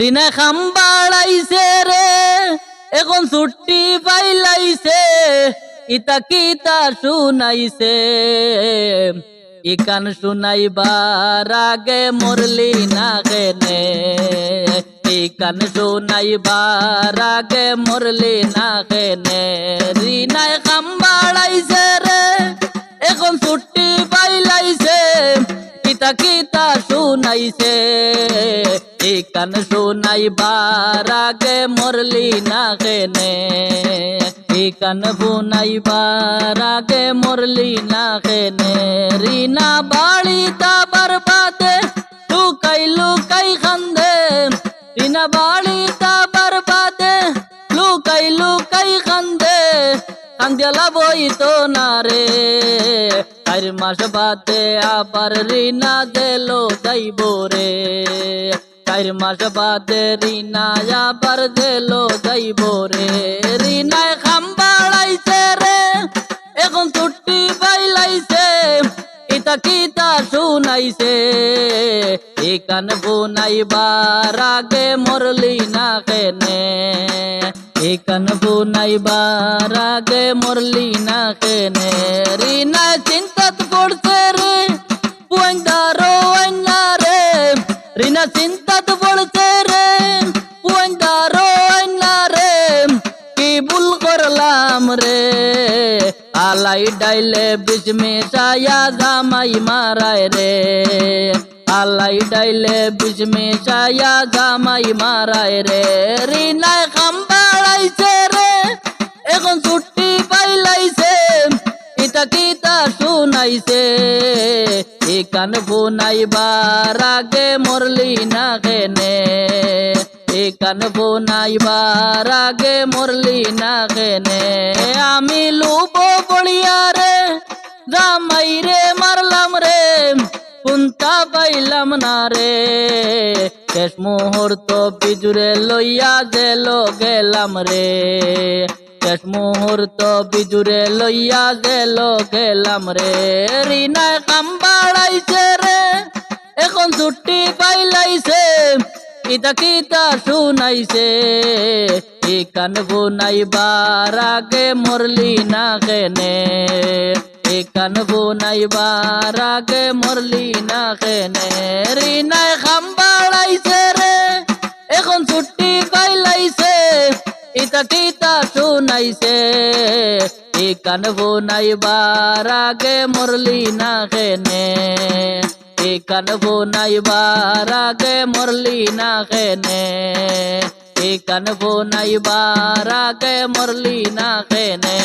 রিনা খাম বাড়াইছে রে, এখন ছুটি পাইলাইছে, ইতা কিতা শুনাইছে? ইকান শুনাইবার আগে মরলি না কেনে ইকান শুনাইবার আগে মরলি না কেনে। রিনায় খাম বাড়াইছে রে, এখন ছুটি পাইলাইছে কিতা কিতা শুনাইছে? কান শুনাইবার আগে মরলি না কেনে কান শুনাইবার আগে মরলি না কেনে রিনা বাড়ি তাবার বাদে লুকাই লুকাই খান্দে রিনা বাড়ি তাবার বাদে লুকাই লুকাই খান্দে কান্দিয়ালা বই তো না রে চার মাস বাদে আবার রিনা দেলো যাইব রে চার মাস বাদে রিনা আবার দেলো যাইব রে। রিনায় খাম বাড়াইছে রে, এখন ছুটি পাইলাইছে ইতা কিতা শুনাইছে? এ কান বুনাইবার আগে মরলি না কেনে? এ কান বুনাইবার আগে মরলি না কেনে? রিনা চিন্তাত রিনা চিন্তাত পড়ছে রে পুয়াইন্দারো আইনা রে কি ভুল করলাম রে আলাই ডাইলে বিষ মেশায়া জামাই মারায় রে আলাই ডাইলে বিষ মেশায়া জামাই মারায় রে রিনায় খাম বাড়াইছে রে এখন ছুটি পাইলাইছে ইতা কিতা শুনাইছে কান বুনাইবার আগে মরলি না কেনে। এ কান বুনাইবার আগে মরলি না কেনে। আমি লুব বলিয়া রে, জামাই রে, মারলাম রে পুন্তা পাইলাম না রে। শেষ মুহূর্ত বিজুরে লইয়া জেলো গেলাম রে। শেষ মুহূর্ত বিজুরে লইয়া জেলো গেলাম রে। রিনায় কাম বাড়াইছে রে, এখন ছুটি পাইলাইছে। ইতা কিতা শুনাইছে, ই কান বুনাইবার আগে মরলি না কেনে। ই কান বুনাইবার আগে মরলি না কেনে। রিনায় খাম বাড়াইছে শুনাইছে ই নাই বার আগে মরলি না খেনে কানবো নাইবার আগে মরলি না খেনে কানবো নাইবার আগে মরলি না কেনে?